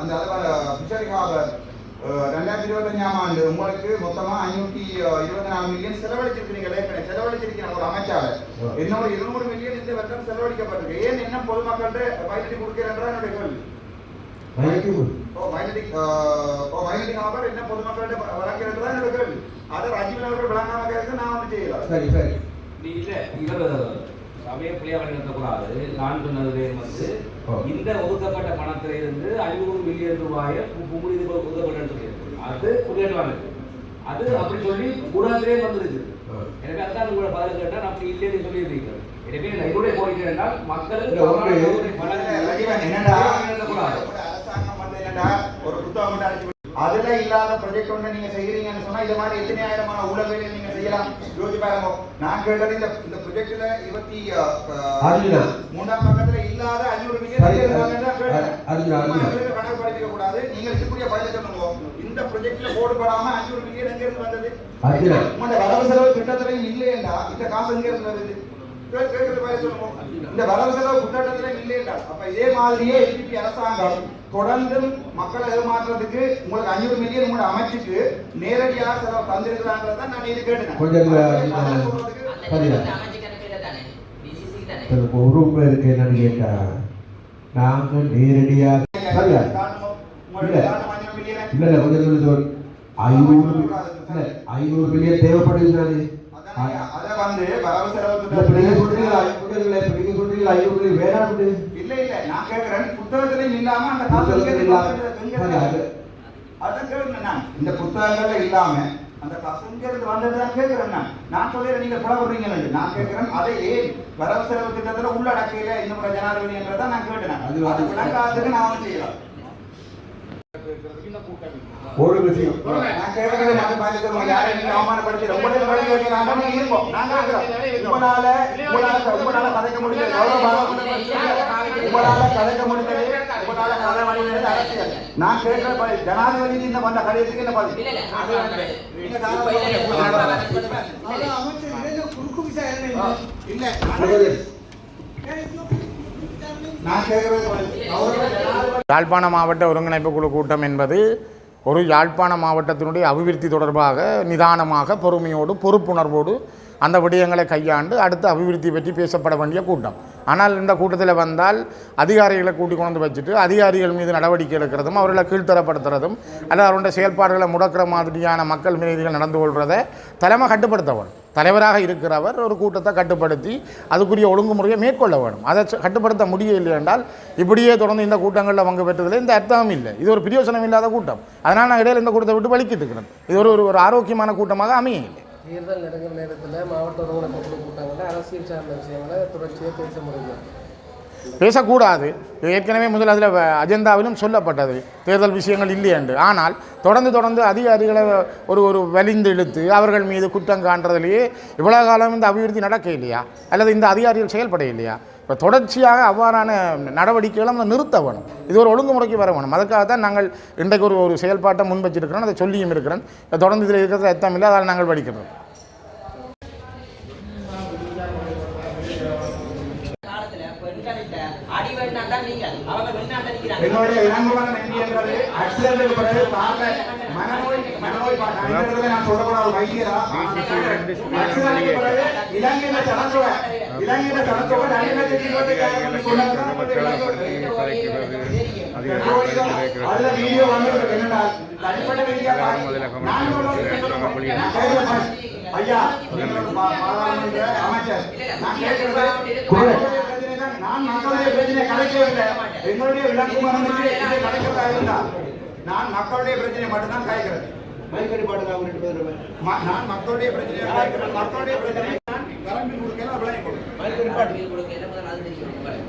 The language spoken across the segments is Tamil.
அந்த ஹார்பர் ரெண்டாயிரத்தி இருபத்தஞ்சாம் ஆண்டு உங்களுக்கு மொத்தமா ஐநூத்தி இருபத்தி நாலு மில்லியன் செலவழிச்சிருக்கீங்க ஏற்கனவே செலவழிச்சிருக்கீங்க ஒரு அமைச்சாளர் இன்னொரு இருநூறு மில்லியன் இந்த வருடம் செலவழிக்கப்பட்டிருக்கு. ஏன் என்ன பொதுமக்கள்கிட்ட பயன்படுத்தி கொடுக்கிறேன்ற என்னுடைய கேள்வி? என்ன பொதுமக்கள்கிட்ட வழங்கிறது தான் என்னோட கேள்வி. அதை ராஜீவ் அவர்கள் விளங்காம கேட்க நான் ஒன்று செய்யலாம் சரி சரி. நீ இல்ல இவர் சமய பிள்ளையா வழிநடத்தக்கூடாது நான் சொன்னது வந்து. இந்த ஒதுக்கப்பட்ட பணத்தில இருந்து ஐநூறு மில்லியன் ரூபாயை குமுடி ஒதுக்கப்பட்டன்னு அது புரியவானது அது அப்படி சொல்லி கூடாதே வந்திருக்கு. எனவே அதான் உங்களோட பதில் கேட்டால் அப்படி இல்லைன்னு சொல்லியிருக்கீங்க எனவே என்னுடைய கோரிக்கை என்றால் மக்களுக்கு என்னடா ஒரு புத்தகம் அதுல இல்லாத ப்ரொஜெக்ட் ஒன்று நீங்க செய்யறீங்கன்னு சொன்னா இந்த மாதிரி எத்தனை ஆயிரமான ஊழல்களை நீங்க செய்யலாம்? யோசிச்சு பாருங்க. நான் கேட்டது இந்த இந்த ப்ரொஜெக்ட்ல இருபத்தி. மூன்றாம் பக்கத்துல இல்லாத அஞ்சூறு மில்லியன். கணக்கு படிக்க கூடாது. நீங்க இருக்கக்கூடிய பதில சொல்லுங்க. இந்த ப்ரொஜெக்ட்ல போடுபடாம அஞ்சூறு மில்லியன் எங்க இருந்து வந்தது. உங்களோட வரவு செலவு திட்டத்திலையும் இல்லையேண்டா. இந்த காசு எங்க இருந்து வருது? இந்த வரவு செலவு திட்டத்திலையும் இல்லையேண்டா. அப்ப இதே மாதிரியே எல்பிபி அரசாங்கம் தொடர்ந்து மக்களை ஏமாற்றுறதுக்கு உங்களுக்கு அஞ்சூறு மில்லியன் உங்களோட அமைச்சுக்கு நேரடியாக செலவு தந்திருக்கிறாங்கிறத நான் இது கேட்டேன் கொஞ்சம் உண்மை இருக்கு என்னன்னு கேட்டா நாங்க நேரடியாக சரியா இல்ல. இல்ல கொஞ்சம். ஐநூறு இல்ல ஐநூறு மில்லியன் அதான் அதை வந்து வரவு செலவு நீங்க சொல்றீங்களா இல்ல இப்ப நீங்க சொல்றீங்களா வேணாம்னு இல்ல இல்ல. நான் கேக்குறேன் புத்தகத்திலையும் இல்லாம அந்த காசு இல்லாம. வந்தது? அதான் கேக்குறேன் நான். இந்த புத்தகங்கள்ல இல்லாம அந்த காசு எங்க இருந்து வந்ததுதான் கேக்குறேன் நான். நான் சொல்றேன் நீங்க புலப்படுறீங்கன்னு நான் கேக்குறேன் அதை ஏன் வரவு செலவு திட்டத்துல உள்ளடக்கையில இந்த முறை ஜனாதிபதி என்றதை நான் கேட்டேன் அது விளங்காததுக்கு நான் வந்து செய்யலாம். ஒரு விஷயம். நான் கேட்கறது நான் பாத்து சொல்லுங்க யாரை நீங்க அவமானப்படுத்தி ரொம்ப நேரம் வேலை வைக்கிறாங்க நீங்க இருப்போம். நான் கேட்கிறேன் உங்களால உங்களால உங்களால கதைக்க முடியாது எவ்வளவு பாரம் உங்களால கதைக்க முடியாது உங்களால கதை முடியாது அரசியல். நான் கேட்கிற பதில் ஜனாதிபதி இந்த பண்ண கடிதத்துக்கு என்ன பதில்? அது இல்ல, நான் கேட்கறது. அவரோட யாழ்ப்பாண மாவட்ட ஒருங்கிணைப்பு குழு கூட்டம் என்பது ஒரு யாழ்ப்பாண மாவட்டத்தினுடைய அபிவிருத்தி தொடர்பாக நிதானமாக பொறுமையோடு பொறுப்புணர்வோடு அந்த விடயங்களை கையாண்டு அடுத்த அபிவிருத்தி பற்றி பேசப்பட வேண்டிய கூட்டம். ஆனால் இந்த கூட்டத்தில் வந்தால் அதிகாரிகளை கூட்டி கொண்டு வச்சுட்டு அதிகாரிகள் மீது நடவடிக்கை எடுக்கிறதும் அவர்களை கீழ்த்தரப்படுத்துறதும் அல்லது அவருடைய செயல்பாடுகளை முடக்கிற மாதிரியான மக்கள் மீதிகள் நடந்து கொள்வதை தலைமை கட்டுப்படுத்தவன் தலைவராக இருக்கிறவர் ஒரு கூட்டத்தை கட்டுப்படுத்தி அதுக்குரிய ஒழுங்குமுறையை மேற்கொள்ள வேணும் அதை கட்டுப்படுத்த முடியவில்லை என்றால் இப்படியே தொடர்ந்து இந்த கூட்டங்களில் பங்கு பெற்றதில் இந்த அர்த்தமும் இல்லை. இது ஒரு பிரயோசனம் இல்லாத கூட்டம். அதனால் நான் இடையில் இந்த கூட்டத்தை விட்டு வலிக்கிட்டு இருக்கிறேன். இது ஒரு ஒரு ஆரோக்கியமான கூட்டமாக அமைய இல்லை தேர்தல் நெருங்கிற நேரத்தில் மாவட்ட கூட்டங்களில் அரசியல் சார்ந்த விஷயங்களை தொடர்ச்சியாக பேச முடியும். பேசக்கூடாது. ஏற்கனவே முதல் அதில் அஜெண்டாவிலும் சொல்லப்பட்டது. தேர்தல் விஷயங்கள் இல்லை என்று ஆனால் தொடர்ந்து தொடர்ந்து அதிகாரிகளை ஒரு ஒரு வலிந்து இழுத்து அவர்கள் மீது குற்றம் காண்றதுலேயே இவ்வளோ காலம் இந்த அபிவிருத்தி நடக்க இல்லையா? அல்லது இந்த அதிகாரிகள் செயல்பட இல்லையா? இப்போ தொடர்ச்சியாக அவ்வாறான நடவடிக்கைகளை நம்ம நிறுத்த வேணும். இது ஒரு ஒழுங்குமுறைக்கு வர வேணும். அதுக்காக தான் நாங்கள் இன்றைக்கு ஒரு ஒரு செயல்பாட்டை முன் வச்சிருக்கிறோம் அதை சொல்லியும் இருக்கிறோம். தொடர்ந்து இதில் இருக்கிறது அர்த்தம் இல்லை அதால் நாங்கள் படிக்கிறோம் காலத்துல பெண்கள்கிட்ட அடி வெண்ணாண்டா நீங்கள் அவங்க வெண்ணாண்ட என்னுடைய இளங்குமரன் நன்றி என்றது ஆக்சிடென்ட்டுக்கு பிறகு கார்ல மனநோய் மனநோய் நான் சொல்லக்கூடாது வைத்தியரா? ஆக்சிடென்ட்டுக்கு பிறகு இலங்கையில சனத்தொகை இலங்கையில சனத்தொகை நிறைய சொன்னாங்க அதுல வீடியோ தனிப்பட்ட ஐயா அமைச்சர். நான் கேட்கிறது நான் மக்களுடைய பிரச்சனை கலைக்கவில்லை என்னுடைய விளக்குமரனுக்கு இதை கலைக்கிறதா இருந்தா நான் மக்களுடைய பிரச்சனை மட்டும்தான் கலைக்கிறேன். ம- நான் மக்களுடைய பிரச்சனையை மக்களுடைய பிரச்சனை நான் வரம்பில் கொடுக்கல அவ்வளவு கொடுக்கிறேன்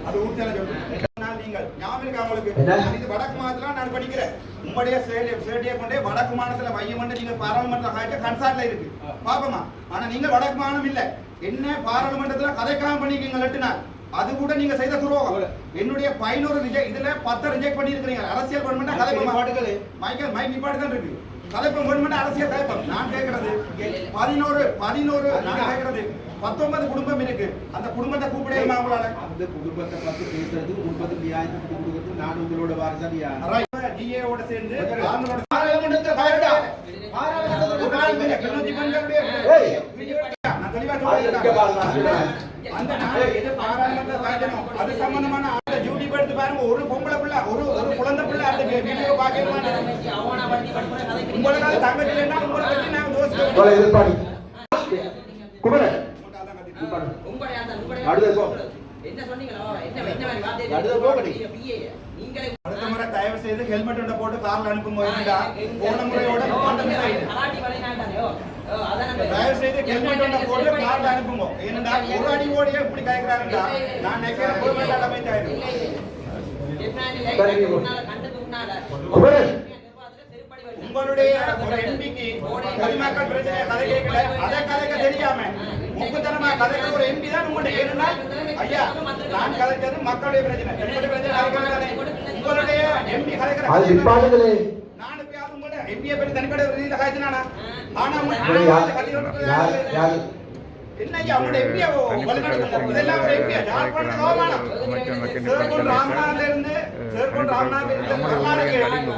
அது உறுதியான சொல்றேன். நான் நீங்கள் ஞாபகம் இருக்கா உங்களுக்கு? இது வடக்கு மாநிலத்துல நான் படிக்கிறேன். ஸ்டேடியம் ஸ்டேடியம் கொண்டே வடக்கு மாநிலத்துல மையம் கொண்டு நீங்க பாராளுமன்ற காய்ச்ச கன்சார்ட்ல இருக்கு. பாப்போமா? ஆனா நீங்க வடக்கு மாநிலம் இல்ல. என்ன பாராளுமன்றத்துல கதைக்காம பண்ணிக்கீங்க லட்டு நாள் அது கூட நீங்க செய்த துரோகம். என்னுடைய பதினோரு ரிஜெக்ட் இதுல பத்து ரிஜெக்ட் பண்ணி இருக்கிறீங்க அரசியல் கவர்மெண்ட் கதை மைக்கேல் மைக் நிப்பாட்டு தான் இருக்கு கலைப்பம் வேணுமென்று அரசியல் கலைப்பம் நான் கேட்கறது பதினோரு பதினோரு நான் கேட்கறது பத்தொன்பது குடும்பம் இருக்கு. அந்த குடும்பத்தை கூப்பிடையுமா உங்களால. அந்த குடும்பத்தை பத்தி பேசுறது குடும்பத்தை நியாயத்தை பத்தி கொடுக்கறது நான் உங்களோட வாரிசா டிஏவோட சேர்ந்து பாராளுமன்றத்தை பாருடா. பெண்களுடைய நான் தெளிவா சொல்றேன். அந்த நாள் எது பாராளுமன்ற பாய்ச்சணும் அது சம்பந்தமான அந்த டியூட்டி எடுத்து பாருங்க ஒரு பொம்பளை பிள்ளை ஒரு ஒரு குழந்தை பிள்ளை அந்த வீடியோ பார்க்கணுமா அவனா வண்டி படுப்புற கதை உங்களுக்கு தங்கச்சி இல்லைன்னா உங்களை பத்தி நாங்க தோசை இவ்வளவு எதிர்பார்ப்பு குமரன். அடுத்து போ. அடுத்து முறை தயவு செய்து ஹெல்மெட் போட்டு கார்ல அனுப்பும் போன முறையோட தயவு செய்து ஹெல்மெட் போட்டு கார்ல அனுப்புங்க. ஏனென்றா ஒரு அடி ஓடியே இப்படி கேட்கிறாருடா நான் நினைக்கிறேன் பொறுமை தலைமை ஆயிடும் உங்களுடைய ஒரு எம்பிக்கு பொதுமக்கள் பிரச்சனையை கதை கேட்கல அதை கதைக்க தெரியாம முக்குத்தனமா கதைக்கிற ஒரு எம்பி தான் உங்களுடைய ஏன்னா ஐயா நான் கதைச்சது மக்களுடைய பிரச்சனை. என்னுடைய பிரச்சனை உங்களுடைய எம்பி கதைக்கிற நான் இப்ப யாரும் உங்களோட எம்பியை பற்றி தனிப்பட்ட ரீதியில கதைச்சினானா? ஆனா உங்க- இது யார் கதை சொல்றது யார்? யாரு? யார் என்ன ஐயா உங்களுடைய எம்பியை இதெல்லாம் ஒரு எம்பியா யாழ்ப்பாணம் கோமானம் சேர்போன் ராமநாதன்ல இருந்து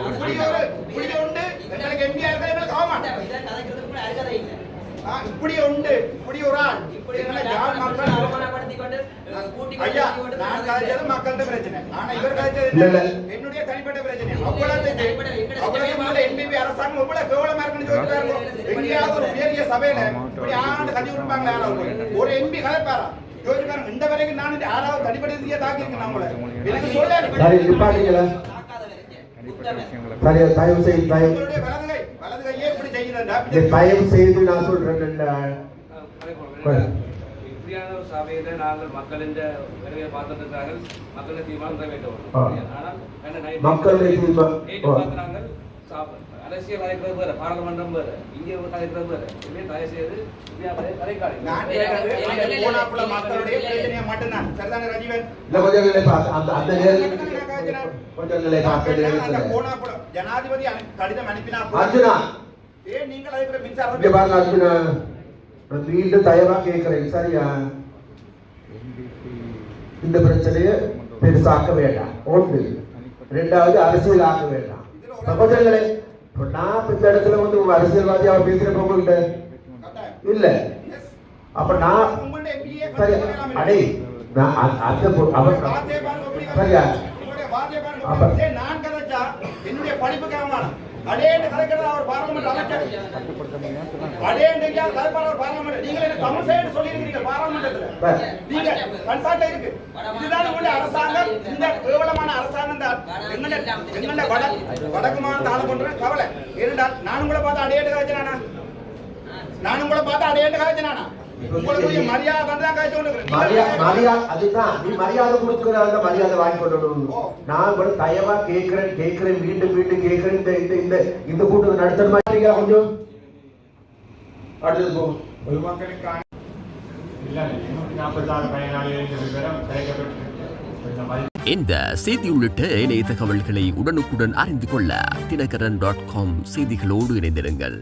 இப்படி ஒரு இப்படி உண்டு எங்களுக்கு எம்பியா இருக்க எங்களுக்கு அவமானம். இதை கதைக்கிறதுக்கு கூட அருகதை இல்லை. ஆ, இப்படி உண்டு இப்படி ஒரு ஆள். இப்படி ஐயா கொண்டு நான் கதைச்சது மக்கள்கிட்ட பிரச்சனை. ஆனா இவர் கதைச்சது? என்னுடைய தனிப்பட்ட பிரச்சனை. அவ்வளவு அவ்வளவு என்பிபி அரசாங்கம் எவ்வளவு கேவலமா இருக்குன்னு சொல்லிட்டு எங்கேயாவது ஒரு பெரிய சபையில இப்படி ஆண்டு விட்டுப்பாங்க யாராவது ஒரு எம்பி கதைப்பாரா இந்த வரைக்கும் நான் யாராவது தனிப்பட்ட ரீதியா தாக்கியிருக்கேன் நம்மள. எனக்கு சொல்ல தயவு செய்து தயவு செய்து நான் சொல்றேன் இந்த- இப்படியான ஒரு சபையில நாங்கள் மக்களின் வேலையை பார்த்துருக்கிறார்கள். மக்களின் தீர்மானம். ஆனால் மக்களுடைய தீர்மானம். அரசியல் கலைக்கிறது வேற பாராளுமன்றம் வேற இங்கே ஒரு கலைக்கிறது வேற. இனிமே தயவு செய்து ஜனாதிபதி அனு- கடிதம் அனுப்பினா அர்ஜுனா! ஏன் நீங்கள் அதுக்கு மின்சாரம் அர்ஜுனா. மீண்டும் தயவா கேட்கிறேன் சரியா? இந்த பிரச்சனையை பெருசாக்க வேண்டாம். ஒன்று. ரெண்டாவது அரசியல் ஆக்க வேண்டாம் சகோதரர்களே இப்ப நான் இந்த இடத்துல வந்து உங்க அரசியல்வாதி அவர் பேசுறப்ப உங்கள்கிட்ட. இல்ல. அப்ப நான் சரி அடே நான் அந்த- அவர் சரியா அப்ப- எப்படி வருது. நான் கதைச்சா என்னுடைய படிப்புக்கு அவமானம் அடேண்டு கதைக்கிறது அவர் பாராளுமன்ற அமைச்சர். அடேண்டு கதைப்பார் அவர் பாராளுமன்ற. நீங்கள் என்ன தமிழ் சைடு சொல்லியிருக்கிறீங்க பாராளுமன்றத்துல. நீங்க கன்சல்ட் இருக்கு. இதுதான் உங்களுடைய அரசாங்கம். இந்த கேவலமான அரசாங்கம் தான் வட வடக்கு மாநில ஆள பண்ற கவலை. ஏனென்றால் நானும் கூட பார்த்து அடையேட்டு காய்ச்சினானா நானும் கூட பார்த்து அடையேட்டு காய்ச்சினானா அதுதான். நீ மரியாதை மரியாதை வாங்கி கொள்ளணும் நான் கூட தயவா கேட்கிறேன் கேட்கிறேன் மீண்டும் மீண்டும் கேட்கிறேன். இந்த கூட்டத்தை நடத்துற மாதிரி கொஞ்சம்? அடுத்தது பொதுமக்களுக்கான இந்த செய்தி உள்ளிட்ட இணைய தகவல்களை உடனுக்குடன் அறிந்து கொள்ள தினகரன் டாட் காம் செய்திகளோடு இணைந்திருங்கள்.